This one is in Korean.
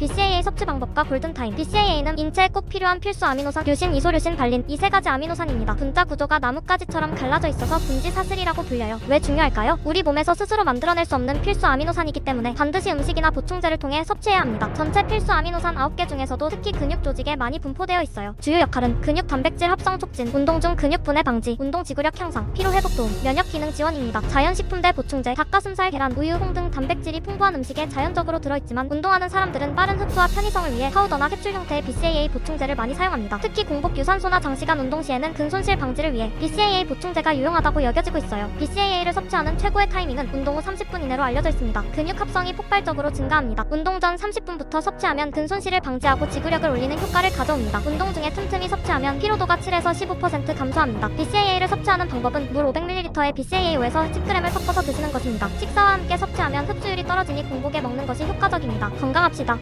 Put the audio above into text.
BCAA 섭취 방법과 골든타임 BCAA는 인체에 꼭 필요한 필수 아미노산 류신, 이소류신, 발린 이 세 가지 아미노산입니다. 분자 구조가 나뭇가지처럼 갈라져 있어서 분지 사슬이라고 불려요. 왜 중요할까요? 우리 몸에서 스스로 만들어낼 수 없는 필수 아미노산이기 때문에 반드시 음식이나 보충제를 통해 섭취해야 합니다. 전체 필수 아미노산 9개 중에서도 특히 근육 조직에 많이 분포되어 있어요. 주요 역할은 근육 단백질 합성 촉진, 운동 중 근육 분해 방지, 운동 지구력 향상, 피로 회복 도움, 면역 기능 지원입니다. 자연식품 대 보충제, 닭가슴살, 계란, 우유, 홍 등 단백질이 풍부한 음식에 자연적으로 들어있지만 운동하는 사람들은 빠른 흡수와 편의성을 위해 파우더나 캡슐 형태의 BCAA 보충제를 많이 사용합니다. 특히 공복 유산소나 장시간 운동 시에는 근손실 방지를 위해 BCAA 보충제가 유용하다고 여겨지고 있어요. BCAA를 섭취하는 최고의 타이밍은 운동 후 30분 이내로 알려져 있습니다. 근육 합성이 폭발적으로 증가합니다. 운동 전 30분부터 섭취하면 근손실을 방지하고 지구력을 올리는 효과를 가져옵니다. 운동 중에 틈틈이 섭취하면 피로도가 7에서 15% 감소합니다. BCAA를 섭취하는 방법은 물 500ml에 BCAA 5에서 10g을 섞어서 드시는 것입니다. 식사와 함께 섭취하면 흡수율이 떨어지니 공복에 먹는 것이 효과적입니다. 건강합시다.